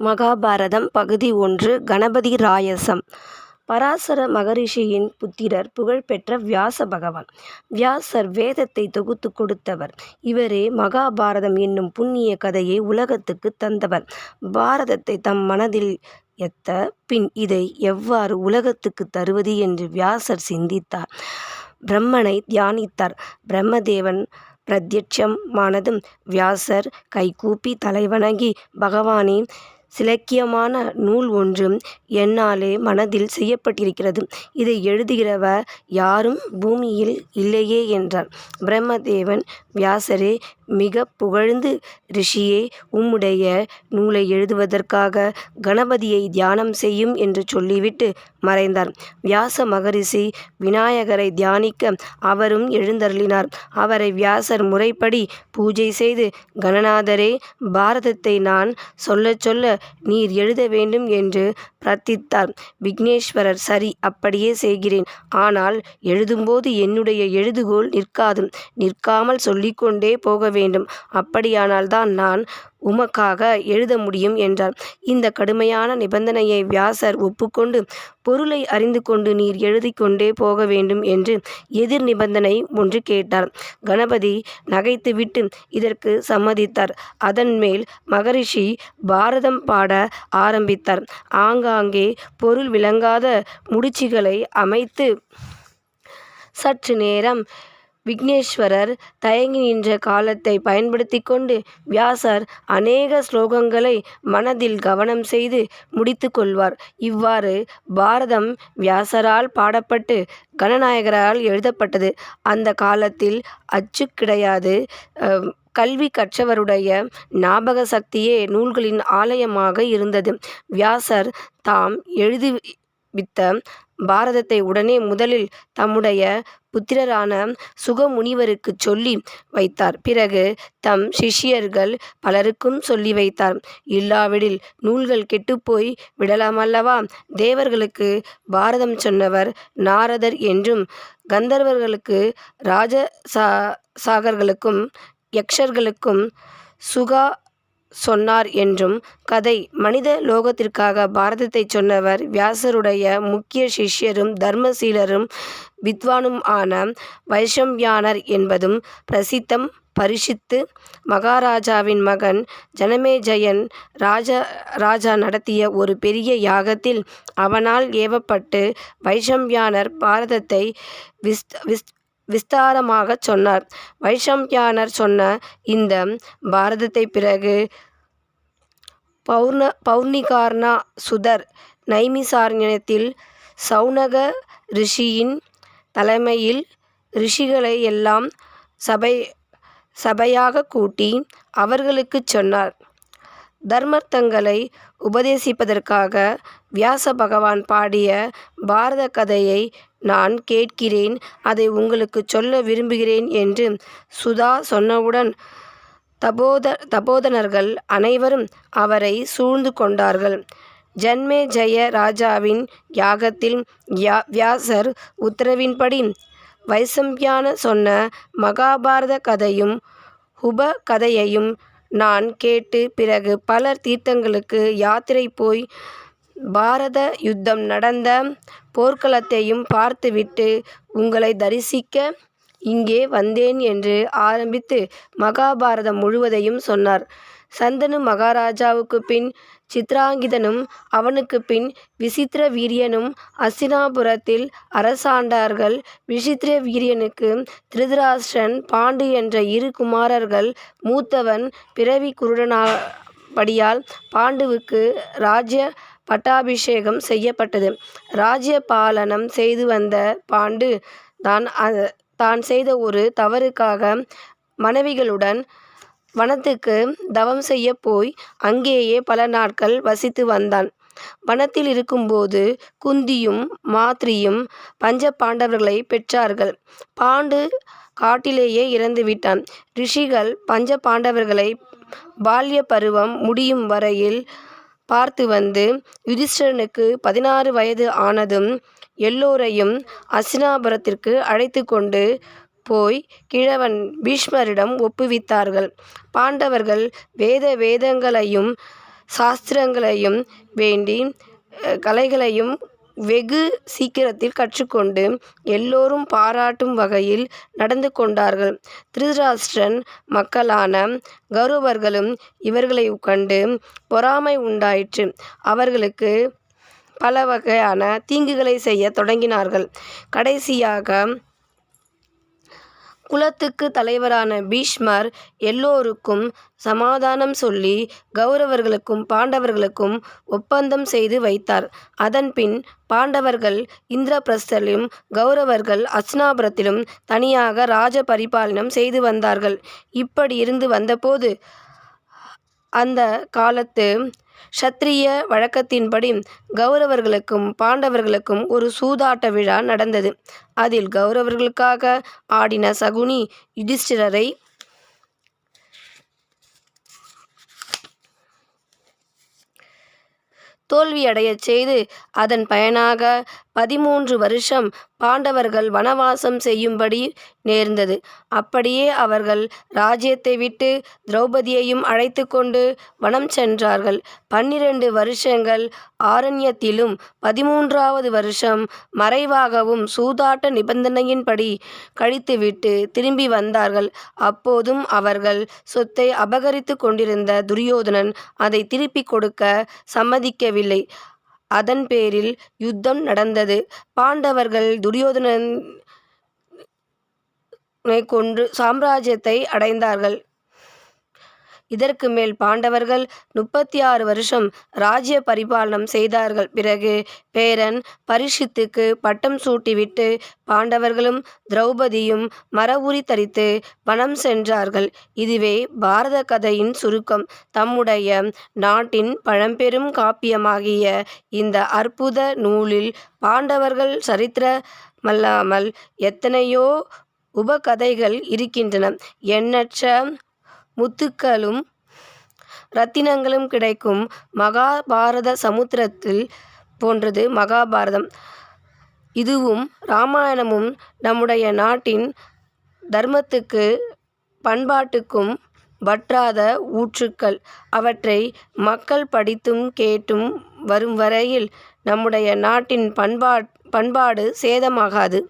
மகாபாரதம் பகுதி ஒன்று கணபதி ராயசம். பராசர மகரிஷியின் புத்திரர் புகழ்பெற்ற வியாச பகவான். வியாசர் வேதத்தை தொகுத்து கொடுத்தவர். இவரே மகாபாரதம் என்னும் புண்ணிய கதையை உலகத்துக்கு தந்தவர். பாரதத்தை தம் மனதில் எத்த பின் இதை எவ்வாறு உலகத்துக்கு தருவது என்று வியாசர் சிந்தித்தார். பிரம்மனை தியானித்தார். பிரம்மதேவன் பிரத்யட்சமானதும் வியாசர் கைகூப்பி தலைவணங்கி பகவானே சிலக்கியமான நூல் ஒன்று என்னாலே மனதில் செய்யப்பட்டிருக்கிறது. இதை எழுதுகிறவர் யாரும் பூமியில் இல்லையே என்றார். பிரம்மதேவன் வியாசரே மிக புகழ்ந்து ரிஷியே உம்முடைய நூலை எழுதுவதற்காக கணபதியை தியானம் செய்யும் என்று சொல்லிவிட்டு மறைந்தார். வியாச மகரிஷி விநாயகரை தியானிக்க அவரும் எழுந்தருளினார். அவரை வியாசர் முறைப்படி பூஜை செய்து கணநாதரே பாரதத்தை நான் சொல்லச் சொல்ல நீர் எழுத வேண்டும் என்று பிரார்த்தித்தார். விக்னேஸ்வரர் சரி அப்படியே செய்கிறேன். ஆனால் எழுதும்போது என்னுடைய எழுதுகோல் நிற்காது. நிற்காமல் சொல்லிக்கொண்டே போக வேண்டும். அப்படியானால் தான் நான் உமக்காக எழுத முடியும் என்றார். இந்த கடுமையான நிபந்தனையை வியாசர் ஒப்புக்கொண்டு பொருளை அறிந்து கொண்டு நீர் எழுதி கொண்டே போக வேண்டும் என்று எதிர் நிபந்தனை ஒன்று கேட்டார். கணபதி நகைத்துவிட்டு இதற்கு சம்மதித்தார். அதன் மேல் மகரிஷி பாரதம் பாட ஆரம்பித்தார். ஆங்காங்கே பொருள் விளங்காத முடிச்சுகளை அமைத்து சற்று நேரம் விக்னேஸ்வரர் தயங்கி நின்ற காலத்தை பயன்படுத்தி கொண்டு வியாசர் அநேக ஸ்லோகங்களை மனதில் கவனம் செய்து முடித்து கொள்வார். இவ்வாறு பாரதம் வியாசரால் பாடப்பட்டு கணநாயகரால் எழுதப்பட்டது. அந்த காலத்தில் அச்சு கிடையாது கல்வி கற்றவருடைய ஞாபக சக்தியே நூல்களின் ஆலயமாக இருந்தது. வியாசர் தாம் எழுதுவித்த பாரதத்தை உடனே முதலில் தம்முடைய புத்திரரான சுகமுனிவருக்கு சொல்லி வைத்தார். பிறகு தம் சிஷ்யர்கள் பலருக்கும் சொல்லி வைத்தார். இல்லாவிடில் நூல்கள் கெட்டுப்போய் விடலாமல்லவா? தேவர்களுக்கு பாரதம் சொன்னவர் நாரதர் என்றும் கந்தர்வர்களுக்கு ராஜ சா சாகர்களுக்கும் யக்ஷர்களுக்கும் சுகா சொன்னார் என்றும் கதை மனித லோகத்திற்காக பாரதத்தை சொன்னவர் வியாசருடைய முக்கிய சிஷ்யரும் தர்மசீலரும் வித்வானும் ஆன வைஷம்யானர் என்பதும் பிரசித்தம் பரிஷித்து மகாராஜாவின் மகன் ஜனமேஜயன் ராஜா ராஜா நடத்திய ஒரு பெரிய யாகத்தில் அவனால் ஏவப்பட்டு வைஷம்யானர் பாரதத்தை விஸ் விஸ் விஸ்தாரமாகச் சொன்னார். வைஷம்யானர் சொன்ன இந்த பாரதத்தை பிறகு பௌர்ண பௌர்ணிகார்ணா சுதர் நைமிசாரண்யத்தில் சௌனக ரிஷியின் தலைமையில் ரிஷிகளை எல்லாம் சபை சபையாக கூட்டி அவர்களுக்குச் சொன்னார். தர்மர்த்தங்களை உபதேசிப்பதற்காக வியாச பகவான் பாடிய பாரத கதையை நான் கேட்கிறேன். அதை உங்களுக்கு சொல்ல விரும்புகிறேன் என்று சுதா சொன்னவுடன் தபோத தபோதனர்கள் அனைவரும் அவரை சூழ்ந்து கொண்டார்கள். ஜன்மே ஜெய ராஜாவின் யாகத்தில் யா வியாசர் உத்தரவின்படி வைசம்பியான சொன்ன மகாபாரத கதையும் உப கதையையும் நான் கேட்டு பிறகு பல தீர்த்தங்களுக்கு யாத்திரை போய் பாரத யுத்தம் நடந்த போர்க்களத்தையும் பார்த்துவிட்டு உங்களை தரிசிக்க இங்கே வந்தேன் என்று ஆரம்பித்து மகாபாரதம் முழுவதையும் சொன்னார். சந்தனு மகாராஜாவுக்கு பின் சித்ராங்கிதனும் அவனுக்கு பின் விசித்திர வீரியனும் அஸ்தினாபுரத்தில் அரசாண்டார்கள். விசித்திர வீரியனுக்கு திருதராஷ்டிரன் பாண்டு என்ற இரு குமாரர்கள் மூத்தவன் பிறவி குருடனாபடியால் பாண்டுவுக்கு ராஜ்ய பட்டாபிஷேகம் செய்யப்பட்டது. ராஜ்ய பாலனம் செய்து வந்த பாண்டு தான் தான் செய்த ஒரு தவறுக்காக மனைவிகளுடன் வனத்துக்கு தவம் செய்ய போய் அங்கேயே பல நாட்கள் வசித்து வந்தான். வனத்தில் இருக்கும்போது குந்தியும் மாத்ரியும் பஞ்ச பாண்டவர்களை பெற்றார்கள். பாண்டு காட்டிலேயே இறந்து விட்டான். ரிஷிகள் பஞ்ச பாண்டவர்களை பால்ய பருவம் முடியும் வரையில் பார்த்து வந்து யுதிஷ்டனுக்கு பதினாறு வயது ஆனதும் எல்லோரையும் அசினாபுரத்திற்கு அழைத்து கொண்டு போய் கிழவன் பீஷ்மரிடம் ஒப்புவித்தார்கள். பாண்டவர்கள் வேத வேதங்களையும் சாஸ்திரங்களையும் வேண்டி கலைகளையும் வெகு சீக்கிரத்தில் கற்றுக்கொண்டு எல்லோரும் பாராட்டும் வகையில் நடந்து கொண்டார்கள். திருதராஷ்டிரன் மக்களான கௌரவர்களும் இவர்களைக் கண்டு பொறாமை உண்டாயிற்று. அவர்களுக்கு பல வகையான தீங்குகளை செய்யத் தொடங்கினார்கள். கடைசியாக குலத்துக்கு தலைவரான பீஷ்மர் எல்லோருக்கும் சமாதானம் சொல்லி கௌரவர்களுக்கும் பாண்டவர்களுக்கும் ஒப்பந்தம் செய்து வைத்தார். அதன்பின் பாண்டவர்கள் இந்திரபிரஸ்தரிலும் கௌரவர்கள் அஸ்னாபுரத்திலும் தனியாக ராஜ பரிபாலனம் செய்து வந்தார்கள். இப்படி இருந்து வந்தபோது அந்த காலத்து க்ஷத்திரிய வழக்கத்தின்படி கௌரவர்களுக்கும் பாண்டவர்களுக்கும் ஒரு சூதாட்ட விழா நடந்தது. அதில் கௌரவர்களுக்காக ஆடின சகுனி யுதிஷ்டிரரை தோல்வியடையச் செய்து அதன் பயனாக பதிமூன்று வருஷம் பாண்டவர்கள் வனவாசம் செய்யும்படி நேர்ந்தது. அப்படியே அவர்கள் ராஜ்யத்தை விட்டு திரௌபதியையும் அழைத்து கொண்டு வனம் சென்றார்கள். பன்னிரண்டு வருஷங்கள் ஆரண்யத்திலும் பதிமூன்றாவது வருஷம் மறைவாகவும் சூதாட்ட நிபந்தனையின்படி கழித்துவிட்டு திரும்பி வந்தார்கள். அப்போதும் அவர்கள் சொத்தை அபகரித்து கொண்டிருந்த துரியோதனன் அதை திருப்பிக் கொடுக்க சம்மதிக்கவில்லை. அதன் பேரில் யுத்தம் நடந்தது. பாண்டவர்கள் துரியோதனன் கொன்று சாம்ராஜ்யத்தை அடைந்தார்கள். இதற்கு மேல் பாண்டவர்கள் முப்பத்தி ஆறு வருஷம் ராஜ்ய பரிபாலனம் செய்தார்கள். பிறகு பேரன் பரிஷித்துக்கு பட்டம் சூட்டிவிட்டு பாண்டவர்களும் திரௌபதியும் மரவுரி தரித்து வனம் சென்றார்கள். இதுவே பாரத கதையின் சுருக்கம். தம்முடைய நாட்டின் பழம்பெரும் காப்பியமாகிய இந்த அற்புத நூலில் பாண்டவர்கள் சரித்திரமல்லாமல் எத்தனையோ உபகதைகள் இருக்கின்றன. எண்ணற்ற முத்துக்களும் ரத்தினங்களும் கிடைக்கும். மகாபாரத சமுத்திரத்தில் போன்றது மகாபாரதம். இதுவும் ராமாயணமும் நம்முடைய நாட்டின் தர்மத்துக்கு பண்பாட்டுக்கும் வற்றாத ஊற்றுக்கள். அவற்றை மக்கள் படித்தும் கேட்டும் வரும் வரையில் நம்முடைய நாட்டின் பண்பா பண்பாடு சேதமாகாது.